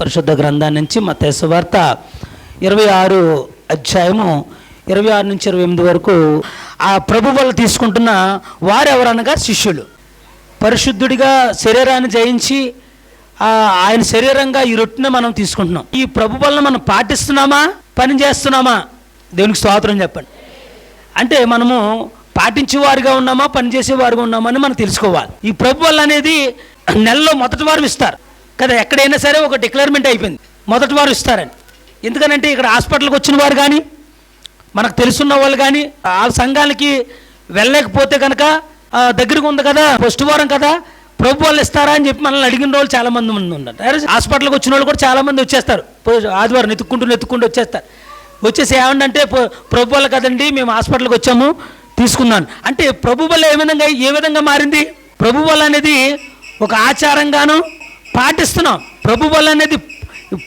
పరిశుద్ధ గ్రంథాన్ని నుంచి మత్తయి వార్త ఇరవై ఆరు అధ్యాయము ఇరవై ఆరు నుంచి ఇరవై ఎనిమిది వరకు ఆ ప్రభు వాళ్ళు తీసుకుంటున్న వారెవరనగా శిష్యులు. పరిశుద్ధుడిగా శరీరాన్ని జయించి ఆయన శరీరంగా ఈ రొట్టెని మనం తీసుకుంటున్నాం. ఈ ప్రభు వలన మనం పాటిస్తున్నామా? పని చేస్తున్నామా? దేవునికి స్తోత్రం చెప్పండి. అంటే మనము పాటించేవారుగా ఉన్నామా? పనిచేసేవారుగా ఉన్నామా అని మనం తెలుసుకోవాలి. ఈ ప్రభు వల్ల అనేది నెలలో మొదటి వారం ఇస్తారు. కదా ఎక్కడైనా సరే ఒక డిక్లైర్మెంట్ అయిపోయింది. మొదటి వారు ఇస్తారని. ఎందుకనంటే ఇక్కడ హాస్పిటల్కి వచ్చిన వారు కానీ మనకు తెలుసున్న వాళ్ళు కానీ ఆ సంఘానికి వెళ్ళలేకపోతే కనుక దగ్గరకు ఉంది కదా ఫస్ట్ వారం కదా ప్రభు వాళ్ళు ఇస్తారా అని చెప్పి మనల్ని అడిగిన వాళ్ళు చాలామంది ఉన్నారు హాస్పిటల్కి వచ్చిన వాళ్ళు కూడా చాలామంది వచ్చేస్తారు. పో- ఆదివారం ఎత్తుక్కుంటూ ఎత్తుక్కుంటూ వచ్చేస్తారు. వచ్చేసి ఏమంటే ప్రభు వాళ్ళు కదండి మేము హాస్పిటల్కి వచ్చాము తీసుకున్నాను. అంటే ప్రభు వల్ల ఏ విధంగా ఏ విధంగా మారింది? ప్రభు వల్ల అనేది ఒక ఆచారంగాను పాటిస్తున్నాం. ప్రభు వల్ల అనేది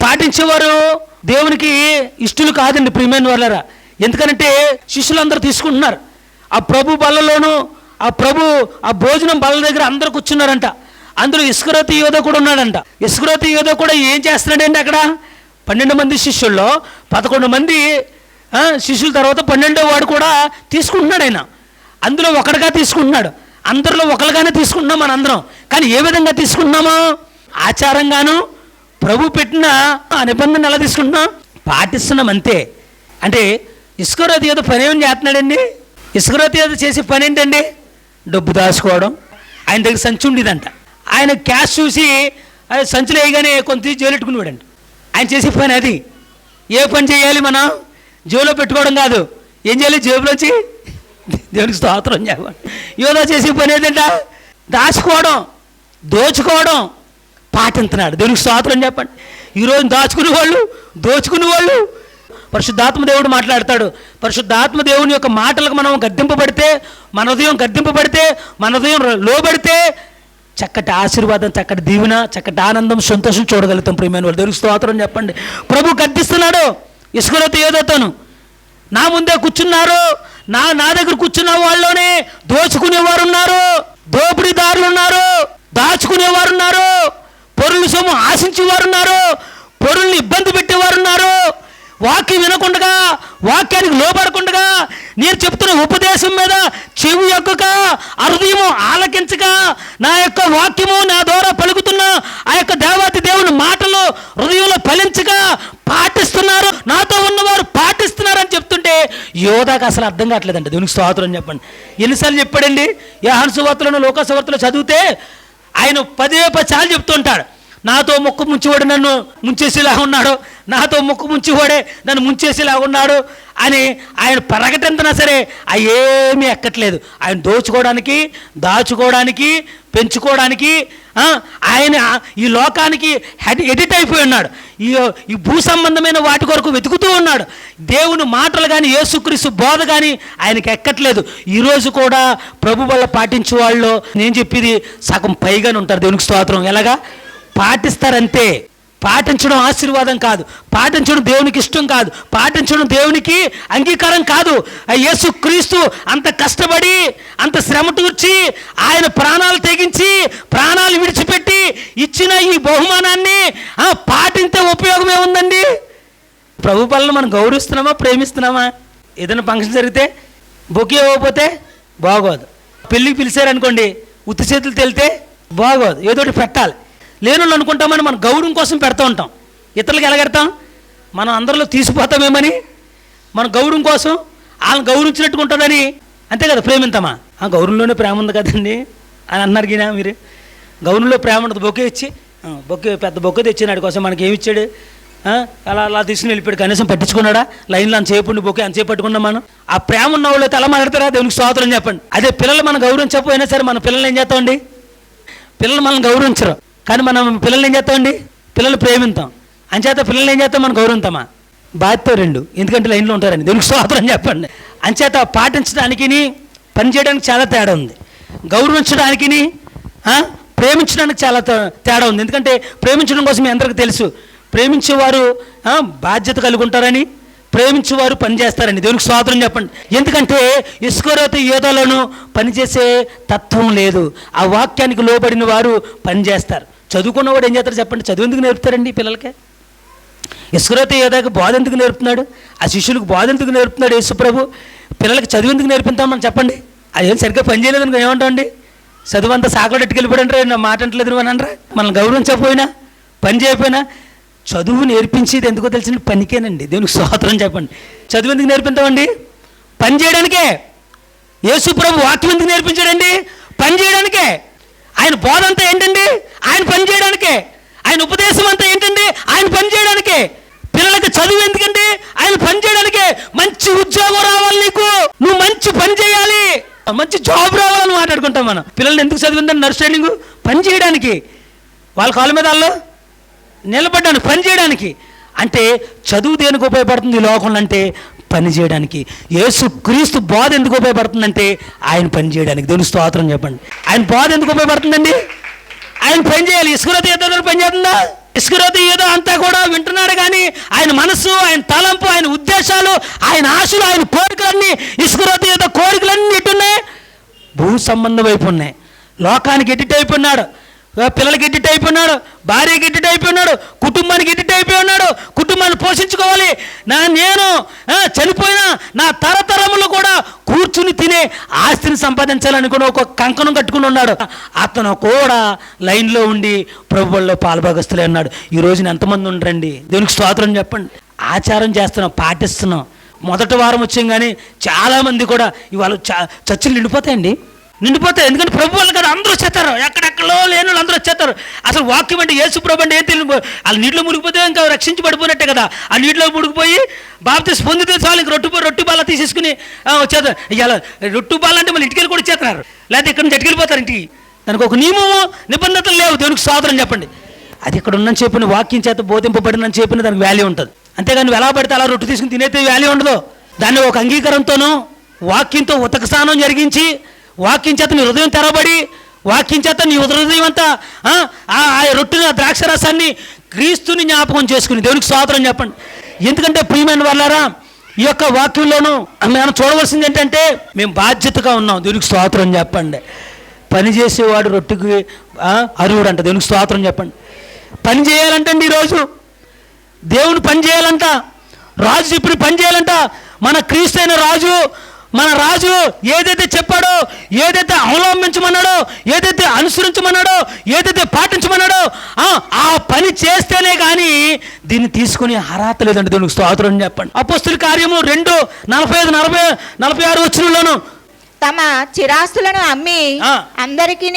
పాటించేవారు దేవునికి ఇష్టలు కాదండి ప్రియమైన వాళ్ళరా ఎందుకంటే శిష్యులందరూ తీసుకుంటున్నారు. ఆ ప్రభు బలలోనూ ఆ ప్రభు ఆ భోజనం బల దగ్గర అందరూ కూర్చున్నారంట. అందులో ఇస్కరోతి యోధ కూడా ఉన్నాడంట. ఇస్కరోతి యోధ కూడా ఏం చేస్తున్నాడండి అక్కడ? పన్నెండు మంది శిష్యుల్లో పదకొండు మంది శిష్యుల తర్వాత పన్నెండో వాడు కూడా తీసుకుంటున్నాడు ఆయన. అందులో ఒకటిగా తీసుకుంటున్నాడు. అందరిలో ఒకరిగానే తీసుకుంటున్నాం మన అందరం కానీ ఏ విధంగా తీసుకుంటున్నామో ఆచారంగాను ప్రభు పెట్టిన ఆ నిబంధన ఎలా తీసుకుంటున్నాం పాటిస్తున్నాం అంతే. అంటే ఇసుకరోతి ఏదో పని ఏం చేస్తున్నాడండి? ఇసుకరోతి ఏదో చేసే పని ఏంటండి? డబ్బు దాచుకోవడం. ఆయన దగ్గర సంచి ఉండేదంట. ఆయన క్యాష్ చూసి సంచులు వేయగానే కొంత తీసి జైలు ఆయన చేసే పని అది. ఏ పని చేయాలి మనం? జేబులో పెట్టుకోవడం కాదు. ఏం చేయాలి? జేబులోంచి దేవునికి స్తోత్రం చేయాలి. యోగా చేసే పని ఏంటంట దాచుకోవడం దోచుకోవడం. పాటించున్నాడు దేవునికి స్తోత్రం చెప్పండి. ఈరోజు దాచుకునే వాళ్ళు దోచుకునే వాళ్ళు పరిశుద్ధాత్మ దేవుడు మాట్లాడతాడు. పరిశుద్ధాత్మ దేవుని యొక్క మాటలకు మనం గద్దింపబడితే మన హృదయం గద్దింపబడితే మన హృదయం లోబడితే చక్కటి ఆశీర్వాదం చక్కటి దీవెన చక్కటి ఆనందం సంతోషం చూడగలుగుతాం ప్రియమైన వాళ్ళు దేవునికి స్తోత్రం చెప్పండి. ప్రభు గద్దిస్తున్నాడు. ఇసుకలతో ఏదోతోను నా ముందే కూర్చున్నారు. నా నా దగ్గర కూర్చున్న వాళ్ళలోనే దోచుకునేవారు ఉన్నారు దోపిడీదారులు ఉన్నారు దాచుకునేవారు ఉన్నారు పొరుల సొమ్ము ఆశించేవారు ఉన్నారు పొరుల్ని ఇబ్బంది పెట్టేవారు ఉన్నారు వాక్యం వినకుండగా వాక్యానికి లోపడకుండా నేను చెప్తున్న ఉపదేశం మీద చెవి యొక్కక హృదయము ఆలకించక నా యొక్క వాక్యము నా ద్వారా పలుకుతున్న ఆ యొక్క దేవాతి దేవుని మాటలు హృదయంలో ఫలించక పాటిస్తున్నారు. నాతో ఉన్నవారు పాటిస్తున్నారని చెప్తుంటే యోధాకు అసలు అర్థం కావట్లేదండి. దేవునికి స్తోత్రం చెప్పండి. ఎన్నిసార్లు చెప్పాడండి? ఏ సువార్తలను లోకసువార్తలు చదివితే ఆయన పదే పది చెప్తుంటాడు. నాతో ముక్కు ముంచివాడు నన్ను ముంచేసేలా ఉన్నాడు. నాతో ముక్కు ముంచివాడే నన్ను ముంచేసేలా ఉన్నాడు అని ఆయన పరగటంతనా సరే ఆ ఎక్కట్లేదు. ఆయన దోచుకోవడానికి దాచుకోవడానికి పెంచుకోవడానికి ఆయన ఈ లోకానికి హెడ్ ఎడిట్ అయిపోయి ఉన్నాడు. ఈ ఈ భూ సంబంధమైన వాటి కొరకు వెతుకుతూ ఉన్నాడు. దేవుని మాటలు కానీ యేసుక్రీస్తు బోధ కానీ ఆయనకి ఎక్కట్లేదు. ఈరోజు కూడా ప్రభు వల్ల పాటించే వాళ్ళు నేను చెప్పేది సగం పైగానే ఉంటారు. దేవునికి స్తోత్రం. ఎలాగా? పాటిస్తారంతే. పాటించడం ఆశీర్వాదం కాదు. పాటించడం దేవునికి ఇష్టం కాదు. పాటించడం దేవునికి అంగీకారం కాదు. యేసు క్రీస్తు అంత కష్టపడి అంత శ్రమ తూర్చి ఆయన ప్రాణాలు తెగించి ప్రాణాలు విడిచిపెట్టి ఇచ్చిన ఈ బహుమానాన్ని పాటించే ఉపయోగం ఏముందండి ప్రభు పాలన మనం గౌరవిస్తున్నామా ప్రేమిస్తున్నామా? ఏదైనా ఫంక్షన్ జరిగితే బొకే ఇవ్వకపోతే బాగోదు. పెళ్ళికి పిలిచారనుకోండి ఉత్తి చేతులు తెలితే బాగోదు. ఏదో ఒకటి పెట్టాలి. లేని అనుకుంటామని మనం గౌరవం కోసం పెడతా ఉంటాం. ఇతరులకు ఎలాగెడతాం మనం అందరిలో తీసిపోతామేమని? మన గౌరవం కోసం వాళ్ళని గౌరవించినట్టుగా ఉంటుందని. అంతే కదా ప్రేమింతమా ఆ గౌరవంలోనే ప్రేమ ఉంది కదండి. అని అన్నారు గినా మీరు. గౌరవంలో ప్రేమ ఉండదు. బొకే ఇచ్చి బొక్కే పెద్ద బొక్కే తెచ్చినాడు. కోసం మనకి ఏమి ఇచ్చాడు? అలా అలా తీసుకుని వెళ్ళిపోయాడు. కనీసం పట్టించుకున్నాడా? లైన్లో అంత చేపండి బొక్కే అంత పట్టుకున్నాం మనం. ఆ ప్రేమ ఉన్న వాళ్ళు అయితే అలా మాట్లాడతారా? దేవునికి స్వాతంత్రం చెప్పండి. అదే పిల్లలు మనం గౌరవించకపోయినా సరే మన పిల్లల్ని ఏం చేస్తామండి? పిల్లలు మనం గౌరవించరు. కానీ మనం పిల్లల్ని ఏం చేస్తామండి పిల్లలు ప్రేమిస్తాం అంచేత పిల్లల్ని ఏం చేస్తాం? మనం గౌరవిస్తామా బాధ్యత రెండు. ఎందుకంటే లైన్లో ఉంటారని దేనికి స్వాతంత్రం చెప్పండి. అంచేత పాటించడానికి పని చేయడానికి చాలా తేడా ఉంది. గౌరవించడానికి ప్రేమించడానికి చాలా తే- తేడా ఉంది. ఎందుకంటే ప్రేమించడం కోసం మీ అందరికీ తెలుసు. ప్రేమించేవారు బాధ్యత కలిగి ఉంటారని ప్రేమించేవారు పనిచేస్తారని దేవునికి స్వాతంత్రం చెప్పండి. ఎందుకంటే ఇస్కోరోత యోధలోను పనిచేసే తత్వం లేదు. ఆ వాక్యానికి లోబడిన వారు పని చేస్తారు. చదువుకున్నవాడు ఏం చేస్తారు చెప్పండి? చదువు ఎందుకు నేర్పుతారండి పిల్లలకి? ఇసుకరోతే యోధాకి బోధ ఎందుకు నేర్పుతున్నాడు? ఆ శిష్యులకు బోధ ఎందుకు నేర్పుతున్నాడు యేసుప్రభు పిల్లలకి చదువు ఎందుకు నేర్పుతామని చెప్పండి. చెప్పండి అదేం సరిగ్గా పనిచేయలేదు అనుకో ఏమంటామండి చదువు అంతా సాకలు ఎట్టుకెళ్ళిపోయాడంటే నా మాట అంటలేదు అని అనరా? మనం గౌరవించకపోయినా పని చేయకపోయినా చదువు నేర్పించేది ఎందుకో తెలిసిన పనికేనండి. దేవునికి స్వాతంత్రం చెప్పండి. చదువు ఎందుకు నేర్పిస్తామండి పని చేయడానికే. యేసు ప్రభు వాక్యం ఎందుకు నేర్పించాడండి? పని చేయడానికే. ఆయన బోధ అంతా ఏంటండి? ఆయన పని చేయడానికే. ఆయన ఉపదేశం అంతా ఏంటండి? ఆయన పని చేయడానికే. పిల్లలకి చదువు ఎందుకండి? ఆయన పని చేయడానికే. మంచి ఉద్యోగం రావాలి నీకు. నువ్వు మంచి పని చేయాలి. మంచి జాబ్ రావాలని మాట్లాడుకుంటాం మనం. పిల్లల్ని ఎందుకు చదివిందని నర్స్ ట్రైనింగ్? పని చేయడానికి. వాళ్ళ కాళ్ళ మీద వాళ్ళు నిలబడ్డాను పని చేయడానికి. అంటే చదువు దేనికి ఉపయోగపడుతుంది ఈ లోకంలో అంటే పని చేయడానికి. యేసు క్రీస్తు బాధ ఎందుకు ఉపయోగపడుతుందంటే ఆయన పని చేయడానికి. దేవుని స్తోత్రం చెప్పండి. ఆయన బాధ ఎందుకు ఉపయోగపడుతుందండి? ఆయన పని చేయాలి. ఇసుకరతి ఏదో పని చేస్తుందా? ఏదో అంతా కూడా వింటున్నాడు కానీ ఆయన మనస్సు ఆయన తలంపు ఆయన ఉద్దేశాలు ఆయన ఆశలు ఆయన కోరికలన్నీ ఇసుకరతి ఏదో కోరికలన్నీ ఇటున్నాయి. భూ సంబంధం వైపు ఉన్నాయి లోకానికి ఎడిట్ అయిపోయినాడు? పిల్లలకి ఇడ్డిట్ అయిపోయినాడు భార్యకి ఇడ్డిట్ అయిపోయినాడు కుటుంబానికి ఇడ్డిట్ అయిపోయి ఉన్నాడు కుటుంబాన్ని పోషించుకోవాలి. నా నేను చనిపోయినా నా తరతరములు కూడా కూర్చుని తినే ఆస్తిని సంపాదించాలనుకుని ఒక కంకణం కట్టుకుని ఉన్నాడు. అతను కూడా లైన్లో ఉండి ప్రభువుల్లో పాల్భాగస్తులే ఉన్నాడు. ఈ రోజున ఎంతమంది ఉండరండి? దేవునికి స్తోత్రం చెప్పండి. ఆచారం చేస్తున్నాం పాటిస్తున్నాం. మొదటి వారం వచ్చాం కానీ చాలామంది కూడా ఇవాళ చ చర్చలు నిండిపోతాయండి. నిండిపోతాయి. ఎందుకంటే ప్రభు వాళ్ళు కదా అందరూ వచ్చేస్తారు ఎక్కడెక్కడో లేని వాళ్ళు అందరూ వచ్చేస్తారు అసలు వాక్యం అంటే యేసు ప్రభు అంటే ఏం తెలియదు వాళ్ళు నీటిలో మునిగిపోతే ఇంకా రక్షించి పడిపోయినట్టే కదా. ఆ నీటిలో మునిగిపోయి బాబు పొందితే చాలు ఇంక రొట్టు రొట్టు బాల తీసేసుకుని వచ్చేస్తారు. ఇవాళ రొట్టు బాల అంటే మళ్ళీ ఇంటికి కూడా ఇచ్చేస్తున్నారు లేకపోతే ఇక్కడ నుంచి ఎట్టుకెళ్ళిపోతారు ఇంటికి. దానికి ఒక నియమము నిబంధనలు లేవు. దేవునికి సాధనం చెప్పండి. అది ఇక్కడ ఉన్న చెప్పిన వాక్యం చేత బోధింపబడిన చెప్పిన దానికి వాల్యూ ఉంటుంది. అంతేగాని నువ్వు ఎలా పడితే అలా రొట్టు తీసుకుని తినేతే వాల్యూ ఉండదు. దాన్ని ఒక అంగీకారంతోనూ వాక్యంతో ఉతక స్నానం జరిగించి వాక్యం చేత నీ హృదయం తెరబడి వాక్యం చేత నీ హృదయం అంతా ఆ, ఆ రొట్టిన ద్రాక్ష రసాన్ని క్రీస్తుని జ్ఞాపకం చేసుకుని దేవునికి స్వాతంత్రం చెప్పండి. ఎందుకంటే ప్రియమైన వాళ్ళారా ఈ యొక్క వాక్యంలోనూ మనం చూడవలసింది ఏంటంటే మేము బాధ్యతగా ఉన్నాం దేవునికి స్వాతంత్రం చెప్పండి. పని చేసేవాడు రొట్టెకి ఆ, అంట దేవునికి స్తోత్రం చెప్పండి. పని చేయాలంటండి ఈరోజు. దేవుని పని చేయాలంట. రాజు ఇప్పుడు పని చేయాలంట. మన క్రీస్తైన రాజు మన రాజు ఏదైతే చెప్పాడో ఏదైతే అవలంబించమన్నాడో ఏదైతే అనుసరించమన్నాడో ఏదైతే పాటించమన్నాడో ఆ, ఆ పని చేస్తేనే కానీ దీన్ని తీసుకుని అర్హత లేదండి దేవునికి స్తోత్రం చెప్పండి అపోస్తుల కార్యము రెండు నలభై ఐదు నలభై నలభై ఆరు వచ్చినలోను తమ చిరాస్తులను అమ్మి. అందరికి.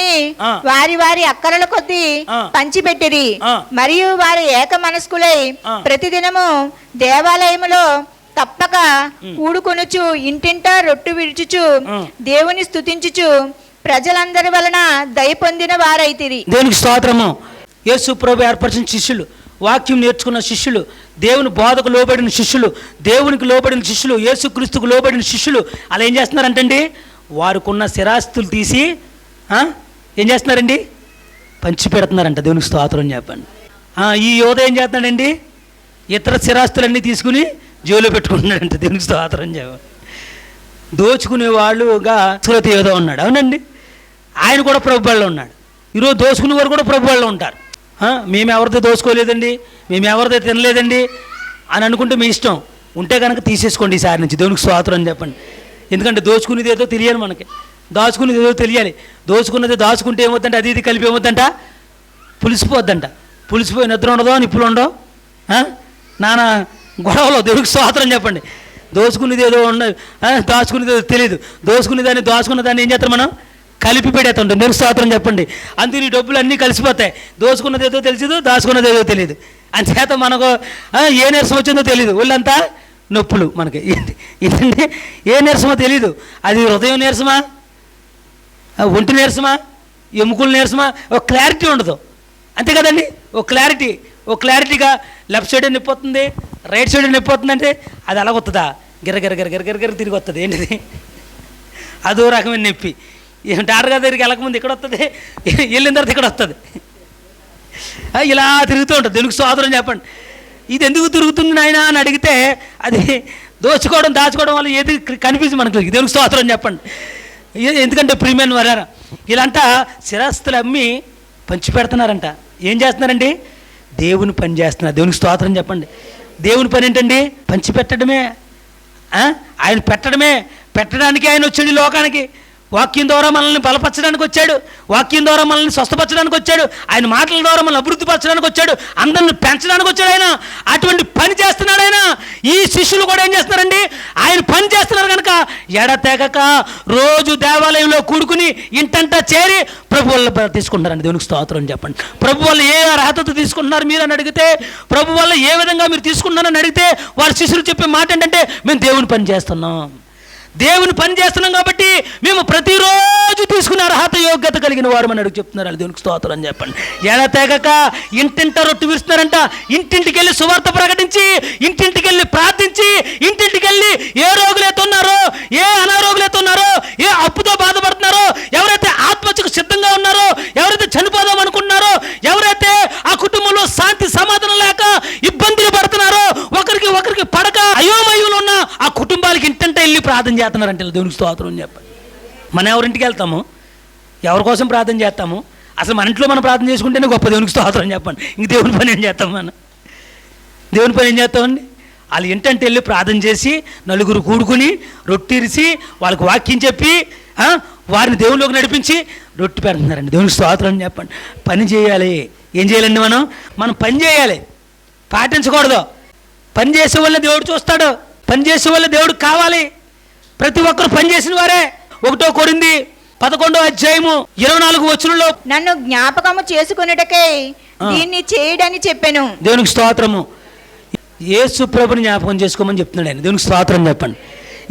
వారి వారి అక్కరల కొద్దీ. పంచిపెట్టిరి. మరియు వారు ఏక మనస్కులై. ప్రతిదినము దేవాలయములో తప్పక కూడుకొనుచు ఇంటింటా రొట్టు విడుచుచు. దేవుని స్తుతించుచు ప్రజలందరి వలన దయ పొందిన వారైతిరి. దేవునికి స్తోత్రము. యేసు ప్రభు ఏర్పరిచిన శిష్యులు వాక్యం నేర్చుకున్న శిష్యులు దేవుని బోధకు లోబడిన శిష్యులు దేవునికి లోబడిన శిష్యులు యేసుక్రీస్తుకు లోబడిన శిష్యులు అలా ఏం చేస్తున్నారంటండి? వారికున్న స్థిరాస్తులు తీసి ఏం చేస్తున్నారండి? పంచి పెడుతున్నారంట దేవునికి స్తోత్రం చెప్పండి. ఈ యోధ ఏం చేస్తున్నాడండి? ఇతర స్థిరాస్తులన్నీ తీసుకుని జోలో పెట్టుకుంటున్నాడంట దేవునికి స్తోత్రం చెప్పండి దోచుకునే వాళ్ళుగా సురతి ఏదో ఉన్నాడు అవునండి? ఆయన కూడా ప్రభుత్వాల్లో ఉన్నాడు. ఈరోజు దోచుకునే వారు కూడా ప్రభుత్వాల్లో ఉంటారు. మేము ఎవరితో దోచుకోలేదండి? మేము ఎవరితో తినలేదండి? అని అనుకుంటే మీ ఇష్టం. ఉంటే కనుక తీసేసుకోండి ఈసారి నుంచి దేవునికి స్వాతంత్రం అని చెప్పండి. ఎందుకంటే దోచుకునేది ఏదో తెలియాలి మనకి. దాచుకునేది ఏదో తెలియాలి. దోచుకున్నది దాచుకుంటే ఏమవుతుందంటే? అది ఇది కలిపి ఏమవుతుందంట? పులిసిపోద్దంట. పులిసిపోయి నిద్ర ఉండదో? నిప్పులు ఉండవు? నానా గొడవలో దేవుడికి స్వాతంత్రం చెప్పండి. దోచుకునేది ఏదో ఉండదు దాచుకునేది ఏదో తెలియదు దోచుకునే దాన్ని దాచుకున్న దాన్ని ఏం చేస్తారు మనం? కలిపి పెడేస్తుంటాం నిరుస్వాతంత్రం చెప్పండి. అందుకు ఈ డబ్బులు అన్నీ కలిసిపోతాయి. దోచుకున్నది ఏదో తెలియదు దాచుకున్నది ఏదో తెలియదు అంచేత మనకు ఏ నీరసం వచ్చిందో తెలియదు ఒళ్ళంతా నొప్పులు మనకి. ఏంటి- ఏంటంటే ఏ నీరసమో తెలియదు అది హృదయం నీరసమా? ఒంటి నీరసమా? ఎముకల నీరసమా? ఒక క్లారిటీ ఉండదు. అంతే కదండి? ఒక క్లారిటీ. ఒక క్లారిటీగా లెఫ్ట్ సైడ్ నొప్పి వస్తుంది రైట్ సైడ్ నొప్పి వస్తుందంటే అది అలా వస్తుందా గిర గిర గిర గిర తిరిగి వస్తుంది ఏంటిది? అదో రకమైన నొప్పి. డాక్టర్ గారి దగ్గరికి వెళ్ళకముందు ఇక్కడ వస్తుంది వెళ్ళిన తర్వాత ఇక్కడ వస్తుంది ఇలా తిరుగుతూ ఉంటుంది. దేవునికి సోదరం చెప్పండి. ఇది ఎందుకు తిరుగుతుంది నాయన అని అడిగితే అది దోచుకోవడం దాచుకోవడం వల్ల ఏది కనిపించి మనకు. దేవునికి స్తోత్రం చెప్పండి. ఎందుకంటే ప్రీమియం వరారా ఇలాంట స్థిరాస్తులు అమ్మి పంచి పెడుతున్నారంట ఏం చేస్తున్నారండి? దేవుని పని చేస్తున్నారు. దేవునికి స్తోత్రం చెప్పండి. దేవుని పని ఏంటండి? పంచిపెట్టడమే. ఆయన పెట్టడమే. పెట్టడానికి ఆయన వచ్చాడు లోకానికి. వాక్యం ద్వారా మనల్ని బలపరచడానికి వచ్చాడు. వాక్యం ద్వారా మనల్ని స్వస్థపరచడానికి వచ్చాడు. ఆయన మాటల ద్వారా మనల్ని అభివృద్ధి పరచడానికి వచ్చాడు. అందరిని పెంచడానికి వచ్చాడు ఆయన. అటువంటి పని చేస్తున్నాడు ఆయన. ఈ శిష్యులు కూడా ఏం చేస్తున్నారండి? ఆయన పని చేస్తున్నారు కనుక ఎడతెగక రోజు దేవాలయంలో కూడుకుని ఇంటంటా చేరి ప్రభు వల్ల తీసుకుంటారండి. దేవునికి స్తోత్రం చెప్పండి. ప్రభు వల్ల ఏ అర్హతతో తీసుకుంటున్నారు మీరు అని అడిగితే ప్రభు వల్ల ఏ విధంగా మీరు తీసుకుంటున్నారని అడిగితే వారి శిష్యులు చెప్పే మాట ఏంటంటే మేము దేవుని పని చేస్తున్నాం. దేవుని పని చేస్తున్నాం కాబట్టి మేము ప్రతిరోజు తీసుకునే అర్హత యోగ్యత కలిగిన వారు అని అడుగు చెప్తున్నారు. వాళ్ళు దేవునికి స్తోత్రం అని చెప్పండి. ఎలా తెగక ఇంటింట రొట్టు విరుస్తున్నారంట. ఇంటింటికి వెళ్ళి సువార్త ప్రకటించి ఇంటింటికి వెళ్ళి ప్రార్థించి ఇంటింటికి వెళ్ళి ఏ రోగులైతే ఉన్నారో ఏ అనారోగులైతే ఉన్నారో ఏ అప్పుతో బాధపడుతున్నారో ఎవరైతే ఆత్మహత్యకు సిద్ధంగా ఉన్నారో ఎవరైతే చనిపోదాం అనుకుంటున్నారో ఎవరైతే ఆ కుటుంబంలో శాంతి సమాధానం లేక ఇబ్బందులు పడుతున్నారో ఒకరికి ఒకరికి పడక అయోమయంలో ఉన్న ఆ కుటుంబాలకి ఇంటంటే వెళ్ళి ప్రార్థన చేస్తున్నారంటే దేవునికి స్తోత్రం అని చెప్పండి మనం ఎవరింటికి వెళ్తాము? ఎవరి కోసం ప్రార్థన చేస్తాము? అసలు మన ఇంట్లో మనం ప్రార్థన చేసుకుంటేనే గొప్ప దేవునికి స్తోత్రం చెప్పండి ఇంక దేవుని పని ఏం చేస్తాం మనం? దేవుని పని ఏం చేస్తామండి? వాళ్ళు ఏంటంటే వెళ్ళి ప్రార్థన చేసి నలుగురు కూడుకుని రొట్టిరిసి వాళ్ళకి వాక్యం చెప్పి వారిని దేవునిలోకి నడిపించి రొట్టి పెడుతున్నారండి. దేవునికి స్తోత్రం అని చెప్పండి. పని చేయాలి. ఏం చేయాలండి మనం? మనం పని చేయాలి. పాటించకూడదు. పని చేసే వల్ల దేవుడు చూస్తాడు. పని చేసే వల్ల దేవుడు కావాలి. ప్రతి ఒక్కరు పని చేసిన వారే. ఒకటో కొరింది పదకొండో అధ్యాయము ఇరవై నాలుగు వచనంలో నన్ను జ్ఞాపకము చేసుకున్నటకై ఆ. దీన్ని చేయడని చెప్పాను. దేవునికి స్తోత్రము. యేసు ప్రభుని జ్ఞాపకం చేసుకోమని చెప్తున్నాడు ఆయన. దేవునికి స్తోత్రం చెప్పండి.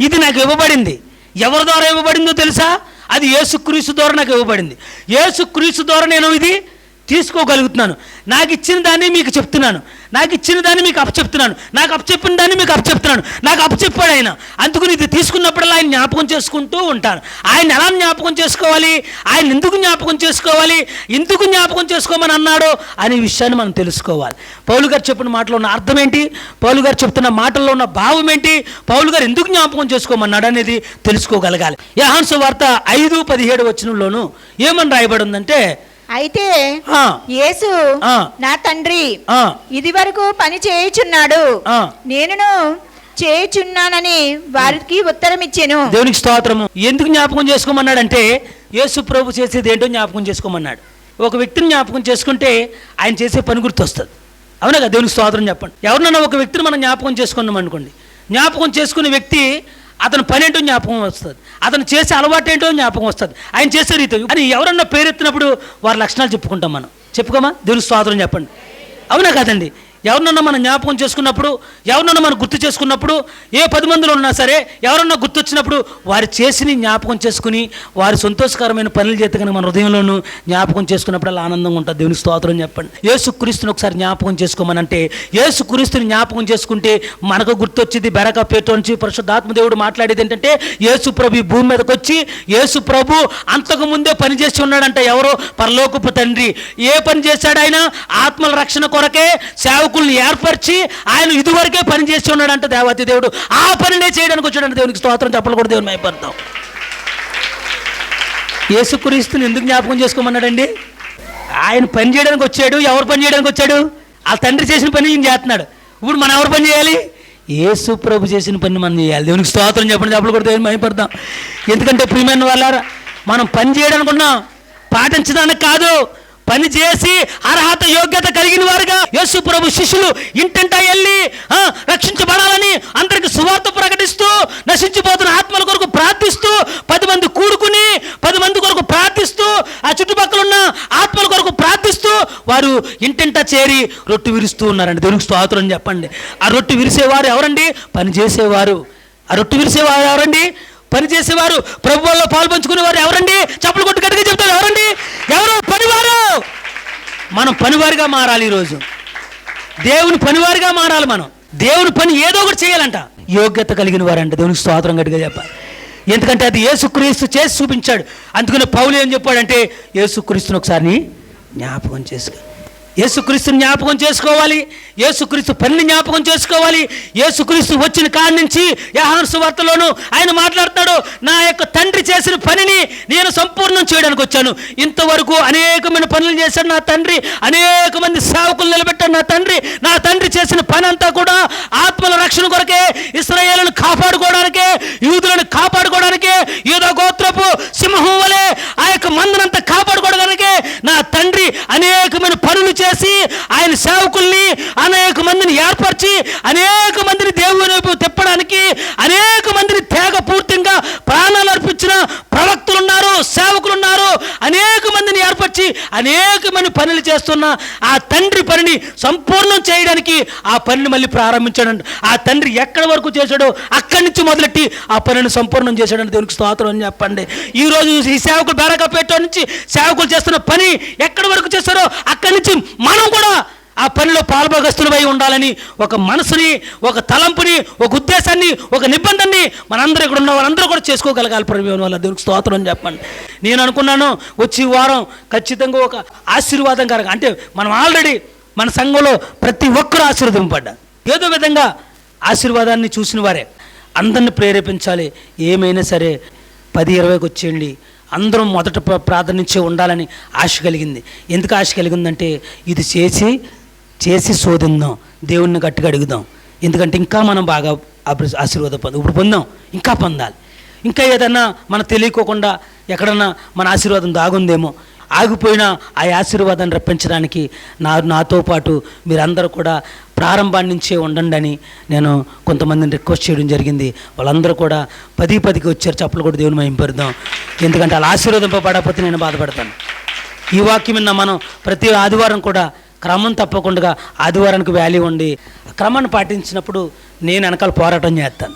ఇది నాకు ఇవ్వబడింది. ఎవరి ద్వారా ఇవ్వబడిందో తెలుసా? అది యేసుక్రీస్తు ద్వారా నాకు ఇవ్వబడింది. యేసుక్రీస్తు ద్వారా నేను ఇది తీసుకోగలుగుతున్నాను. నాకు ఇచ్చిన దాన్ని మీకు చెప్తున్నాను. నాకు ఇచ్చిన దాన్ని మీకు అప్పచెప్తున్నాను. నాకు అప్పచెప్పిన దాన్ని మీకు అప్పచెప్తున్నాను. నాకు అప్పచెప్పాడు ఆయన. అందుకు ఇది తీసుకున్నప్పుడల్లా ఆయన జ్ఞాపకం చేసుకుంటూ ఉంటాను. ఆయన ఎలా జ్ఞాపకం చేసుకోవాలి? ఆయన ఎందుకు జ్ఞాపకం చేసుకోవాలి? ఎందుకు జ్ఞాపకం చేసుకోమని అన్నాడు అనే విషయాన్ని మనం తెలుసుకోవాలి. పౌలు గారు చెప్పిన మాటలో ఉన్న అర్థం ఏంటి? పౌలు గారు చెప్తున్న మాటల్లో ఉన్న భావం ఏంటి? పౌలు గారు ఎందుకు జ్ఞాపకం చేసుకోమన్నాడు అనేది తెలుసుకోగలగాలి. యహాన్సు వార్త ఐదు పదిహేడు వచనంలోను ఏమని రాయబడి ఉందంటే అయితే యేసు. నా తండ్రి ఇది వరకు పని చేయుచున్నాడు. ఆ. నేనును చేయుచున్నానని వారికి ఉత్తరం ఇచ్చాను దేవునికి స్తోత్రము. ఎందుకు జ్ఞాపకం చేసుకోమన్నాడంటే యేసు ప్రభు చేసేది ఏంటో జ్ఞాపకం చేసుకోమన్నాడు. ఒక వ్యక్తిని జ్ఞాపకం చేసుకుంటే ఆయన చేసే పని గుర్తొస్తుంది. అవునా కదా? దేవునికి స్తోత్రం చెప్పండి. ఎవరినైనా ఒక వ్యక్తిని మనం జ్ఞాపకం చేసుకున్నాం అనుకోండి. జ్ఞాపకం చేసుకునే వ్యక్తి అతను పని ఏంటో జ్ఞాపకం వస్తుంది. అతను చేసే అలవాటు ఏంటో జ్ఞాపకం వస్తుంది. ఆయన చేసే రీతి. అని ఎవరన్నా పేరెత్తినప్పుడు వారి లక్షణాలు చెప్పుకుంటాం మనం. చెప్పుకోమా? దేవుని స్వాతంత్రం చెప్పండి. అవునా కదండి? ఎవరినన్నా మనం జ్ఞాపకం చేసుకున్నప్పుడు ఎవరినన్నా మనం గుర్తు చేసుకున్నప్పుడు ఏ పది మందిలో ఉన్నా సరే ఎవరన్నా గుర్తొచ్చినప్పుడు వారు చేసిన జ్ఞాపకం చేసుకుని వారి సంతోషకరమైన పనులు చేత మన హృదయంలోనూ జ్ఞాపకం చేసుకున్నప్పుడు అలా ఆనందంగా ఉంటుంది దేవుని స్తోత్రం చెప్పండి. యేసుక్రీస్తుని ఒకసారి జ్ఞాపకం చేసుకోమనంటే యేసుక్రీస్తుని జ్ఞాపకం చేసుకుంటే మనకు గుర్తొచ్చింది బెరక పేట నుంచి పరిశుద్ధాత్మ దేవుడు మాట్లాడేది ఏంటంటే యేసు ప్రభు భూమి మీదకి వచ్చి యేసు ప్రభు అంతకు ముందే పని చేసి ఉన్నాడంట ఎవరో? పరలోకపు తండ్రి. ఏ పని చేశాడు ఆయన? ఆత్మల రక్షణ కొరకే సేవకు సేవకుల్ని ఏర్పరిచి ఆయన ఇదివరకే పని చేసి ఉన్నాడంట దేవాతి దేవుడు. ఆ పనినే చేయడానికి వచ్చాడంట దేవునికి స్తోత్రం చెప్పలు కూడా దేవుని మైపడతాం యేసుక్రీస్తుని ఎందుకు జ్ఞాపకం చేసుకోమన్నాడండి? ఆయన పని చేయడానికి వచ్చాడు ఎవరు పని చేయడానికి వచ్చాడు? ఆ తండ్రి చేసిన పని ఈయన చేస్తున్నాడు. ఇప్పుడు మనం ఎవరు పని చేయాలి? యేసు ప్రభు చేసిన పని మనం చేయాలి. దేవునికి స్తోత్రం చెప్పండి చెప్పలు కూడా దేవుని భయపడతాం ఎందుకంటే ప్రియమైన వాళ్ళారా మనం పని చేయడానికి ఉన్నాం. పాటించడానికి కాదు. పని చేసి అర్హత యోగ్యత కలిగిన వారుగా యేసు ప్రభు శిష్యులు ఇంటింటా వెళ్ళి రక్షించబడాలని అందరికి సువార్త ప్రకటిస్తూ నశించిపోతున్న ఆత్మల కొరకు ప్రార్థిస్తూ పది మంది కూడుకుని పది మంది కొరకు ప్రార్థిస్తూ ఆ చుట్టుపక్కల ఉన్న ఆత్మల కొరకు ప్రార్థిస్తూ వారు ఇంటింటా చేరి రొట్టు విరుస్తూ ఉన్నారండి. దేవునికి స్తోత్రం చెప్పండి. ఆ రొట్టు విరిసేవారు ఎవరండి? పని చేసేవారు. ఆ రొట్టు విరిసేవారు ఎవరండి? పని చేసేవారు. ప్రభువుల్లో పాలు పంచుకునేవారు ఎవరండి? చప్పలు కొట్టు గట్టిగా చెప్తారు ఎవరండి? ఎవరు పని మనం పనివారిగా మారాలి ఈరోజు. దేవుని పనివారిగా మారాలి మనం. దేవుని పని ఏదో ఒకటి చేయాలంట. యోగ్యత కలిగిన వారంట. దేవునికి స్తోత్రం గట్టిగా చెప్పాలి ఎందుకంటే అది యేసుక్రీస్తు చేసి చూపించాడు. అందుకని పౌలు ఏం చెప్పాడంటే యేసుక్రీస్తుని ఒకసారి జ్ఞాపకం చేసుకో. యేసుక్రీస్తు జ్ఞాపకం చేసుకోవాలి. యేసుక్రీస్తు పనిని జ్ఞాపకం చేసుకోవాలి. యేసుక్రీస్తు వచ్చిన కాడి నుంచి యహాను సువార్తలోను ఆయన మాట్లాడతాడు నా యొక్క తండ్రి చేసిన పనిని నేను సంపూర్ణం చేయడానికి వచ్చాను. ఇంతవరకు అనేకమైన పనులు చేశాడు నా తండ్రి. అనేక మంది సేవకులు నిలబెట్టాడు నా తండ్రి. నా తండ్రి చేసిన పని అంతా కూడా ఆత్మల రక్షణ కొరకే ఇస్రాయేలును కాపాడుకోవడానికే యూదులను కాపాడుకోవడానికే యూద గోత్రపు సింహం వలె ఆ యొక్క మందనంతా కాపాడుకోవడానికే నా తండ్రి అనేకమైన పనులు చేసి ఆయన సేవకుల్ని అనేక మందిని ఏర్పరిచి అనేక మందిని దేవుని వైపు తిప్పడానికి అనేక మందిని తేగ పూర్తిగా ప్రాణాలు అర్పించిన ప్రవక్తులు ఉన్నారు సేవకులు ఉన్నారు అనేక మందిని అనేకమైన పనులు చేస్తున్న ఆ తండ్రి పనిని సంపూర్ణం చేయడానికి ఆ పనిని మళ్ళీ ప్రారంభించాడు ఆ తండ్రి ఎక్కడి వరకు చేశాడో అక్కడి నుంచి మొదలెట్టి ఆ పనిని సంపూర్ణం చేశాడని దేవునికి స్తోత్రం అని చెప్పండి. ఈ రోజు ఈ సేవకులు బేరకపేట నుంచి సేవకులు చేస్తున్న పని ఎక్కడి వరకు చేస్తారో అక్కడి నుంచి మనం కూడా ఆ పనిలో పాల్భగస్తులమై ఉండాలని ఒక మనసుని ఒక తలంపుని ఒక ఉద్దేశాన్ని ఒక నిబంధనని మనందరూ ఇక్కడ ఉన్న వాళ్ళందరూ కూడా చేసుకోగలగాలి ప్రభు వల్ల దేవుడికి స్తోత్రం అని చెప్పండి. నేను అనుకున్నాను వచ్చే వారం ఖచ్చితంగా ఒక ఆశీర్వాదం కలగ అంటే మనం ఆల్రెడీ మన సంఘంలో ప్రతి ఒక్కరూ ఆశీర్వదింపడ్డా ఏదో విధంగా ఆశీర్వాదాన్ని చూసిన వారే అందరిని ప్రేరేపించాలి. ఏమైనా సరే పది ఇరవైకి వచ్చేయండి. అందరం మొదట ప్ర- ప్రార్థనించే ఉండాలని ఆశ కలిగింది. ఎందుకు ఆశ కలిగిందంటే ఇది చేసి చేసి శోధిందాం. దేవుణ్ణి గట్టిగా అడుగుదాం. ఎందుకంటే ఇంకా మనం బాగా ఆశీర్వాద ఆశీర్వాదం పొందాం ఇప్పుడు పొందాం. ఇంకా పొందాలి. ఇంకా ఏదన్నా మనకు తెలియకోకుండా ఎక్కడన్నా మన ఆశీర్వాదం దాగుందేమో ఆగిపోయిన ఆ ఆశీర్వాదాన్ని రప్పించడానికి నా నాతో పాటు మీరందరూ కూడా ప్రారంభాన్ని నుంచే ఉండండి అని నేను కొంతమందిని రిక్వెస్ట్ చేయడం జరిగింది. వాళ్ళందరూ కూడా పది పదికి వచ్చారు. చప్పలు కూడా దేవుని మేము ఎందుకంటే అలా ఆశీర్వదింపబడకపోతే నేను బాధపడతాను. ఈ వాక్యం విన్న మనం ప్రతి ఆదివారం కూడా క్రమం తప్పకుండా ఆదివారానికి వ్యాల్యూ ఉండి క్రమాన్ని పాటించినప్పుడు నేను వెనకాల పోరాటం చేస్తాను.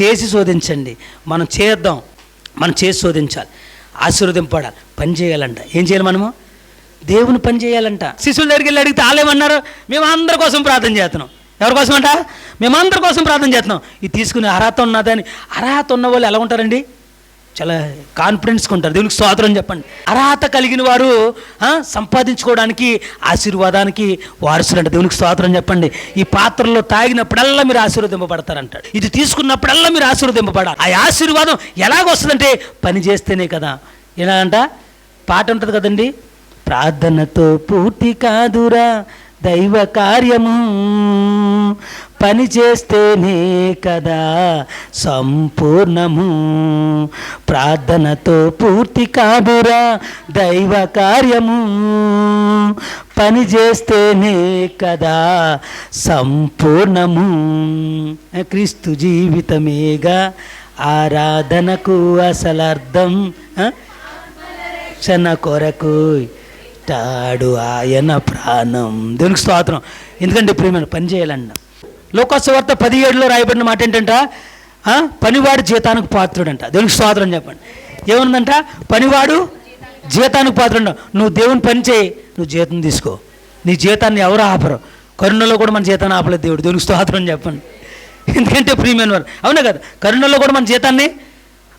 చేసి శోధించండి. మనం చేద్దాం. మనం చేసి శోధించాలి. ఆశీర్వదింపడాలి పని చేయాలంట. ఏం చేయాలి మనము? దేవుని పని చేయాలంట. శిశువుల దగ్గరికి వెళ్ళి అడిగితే వాళ్ళేమన్నారు మేము అందరి కోసం ప్రార్థన చేస్తున్నాం. ఎవరి కోసం అంట మేమందరి కోసం ప్రార్థన చేస్తున్నాం. ఇది తీసుకుని అర్హత ఉన్నదని. అర్హత ఉన్న వాళ్ళు ఎలా ఉంటారండి? చాలా కాన్ఫిడెన్స్గా ఉంటారు. దేవునికి స్వాతంత్రం చెప్పండి. అర్హత కలిగిన వారు సంపాదించుకోవడానికి ఆశీర్వాదానికి వారసులంట. దేవునికి స్వాతంత్రం చెప్పండి. ఈ పాత్రలో తాగినప్పుడల్లా మీరు ఆశీర్వదింపబడతారంట ఇది తీసుకున్నప్పుడల్లా మీరు ఆశీర్వదింపబడాలి ఆ ఆశీర్వాదం ఎలాగొస్తుందంటే పని చేస్తేనే కదా. ఎలాగంట పాట ఉంటుంది కదండి. ప్రార్థనతో పూర్తి కాదురా దైవ కార్యము. పని చేస్తేనే కదా సంపూర్ణము. ప్రార్థనతో పూర్తి కాదురా దైవ కార్యము. పని చేస్తేనే కదా సంపూర్ణము. క్రీస్తు జీవితమేగా? ఆరాధనకు అసలర్థం ఆ? క్షణ కొరకు తాడు ఆయన ప్రాణం. దేవునికి స్తోత్రం. ఎందుకంటే ప్రేమ పని చేయాలన్నా లోకోత్సవార్త పదిహేడులో రాయబడిన మాట ఏంటంట? పనివాడు జీతానికి పాత్రుడంట. దేవునికి స్వాతంత్రం చెప్పండి. ఏముందంట? పనివాడు జీతానికి పాత్రుడు నువ్వు దేవుని పని చేయి నువ్వు జీతం తీసుకో. నీ జీతాన్ని ఎవరు ఆపరు. కరుణలో కూడా మన జీతాన్ని ఆపలేదు దేవుడు. దేవునికి స్తోత్రం చెప్పండి. ఎందుకంటే ప్రీమియం వారు అవునా కదా? కరుణలో కూడా మన జీతాన్ని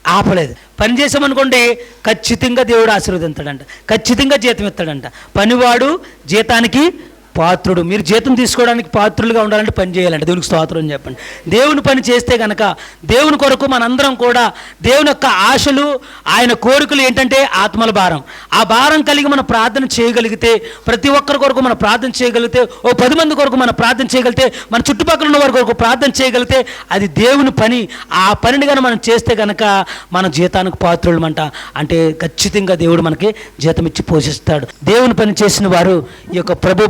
ఆపలేదు. పని చేసామనుకోండి ఖచ్చితంగా దేవుడు ఆశీర్వదిస్తాడంట ఖచ్చితంగా జీతం ఇస్తాడంట. పనివాడు జీతానికి పాత్రుడు. మీరు జీతం తీసుకోవడానికి పాత్రులుగా ఉండాలంటే పని చేయాలంటే దేవునికి స్తోత్రం అని చెప్పండి. దేవుని పని చేస్తే కనుక దేవుని కొరకు మనందరం కూడా దేవుని యొక్క ఆశలు ఆయన కోరికలు ఏంటంటే ఆత్మల భారం. ఆ భారం కలిగి మనం ప్రార్థన చేయగలిగితే ప్రతి ఒక్కరి కొరకు మనం ప్రార్థన చేయగలిగితే ఓ పది మంది కొరకు మనం ప్రార్థన చేయగలిగితే మన చుట్టుపక్కల ఉన్న వారి కొరకు ప్రార్థన చేయగలిగితే అది దేవుని పని. ఆ పనిని కనుక మనం చేస్తే కనుక మన జీతానికి పాత్రులమంట అంటే. ఖచ్చితంగా దేవుడు మనకి జీతం ఇచ్చి పోషిస్తాడు. దేవుని పని చేసిన వారు ఈ యొక్క ప్రభు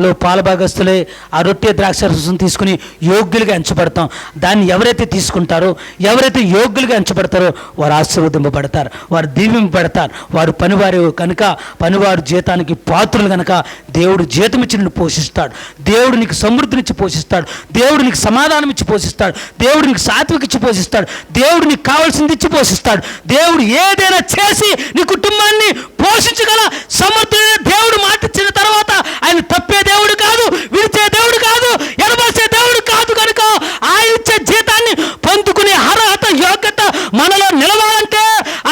లో పాలభాగస్తులే ఆ రొట్టె ద్రాక్ష రసం తీసుకుని యోగ్యులుగా ఎంచబడతాం. దాన్ని ఎవరైతే తీసుకుంటారో ఎవరైతే యోగ్యులుగా ఎంచబడతారో వారు ఆశీర్వదింపబడతారు వారు దీవింపబడతారు. వారు పనివారు కనుక పనివారు జీతానికి పాత్రులు కనుక దేవుడు జీతం ఇచ్చి నిన్ను పోషిస్తాడు. దేవుడు నీకు సమృద్ధినిచ్చి పోషిస్తాడు. దేవుడు నీకు సమాధానం ఇచ్చి పోషిస్తాడు. దేవుడు నీకు సాత్విక ఇచ్చి పోషిస్తాడు. దేవుడు నీకు కావాల్సింది ఇచ్చి పోషిస్తాడు. దేవుడు ఏదైనా చేసి నీ కుటుంబాన్ని పోషించగల సమర్థుడైన దేవుడు మాటిచ్చిన తర్వాత ఆయన తప్పే దేవుడు కాదు విడిచే దేవుడు కాదు ఎడబాసే దేవుడు కాదు కనుక ఆయన ఇచ్చే జీతాన్ని పొందుకునే అర్హత యోగ్యత మనలో నిలవాలంటే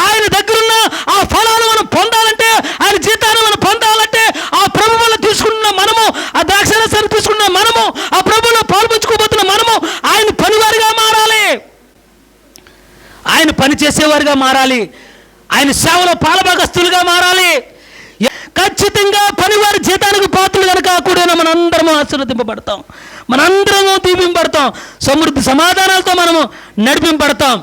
ఆయన దగ్గరున్న ఆ ఫలాలు మనం పొందాలంటే ఆయన జీతాన్ని మనం పొందాలంటే ఆ ప్రభు వల్ల తీసుకున్న చేసేవారిగా మారాలి. ఆయన సేవలో పాలభాగస్తులుగా మారాలి. ఖచ్చితంగా పనివారి జీతానికి పాత్రలు కనుక కూడా మనందరము ఆశీర్వదింపబడతాం. మనందరము దీపింపబడతాం సమృద్ధి సమాధానాలతో మనము నడిపింపబడతాం.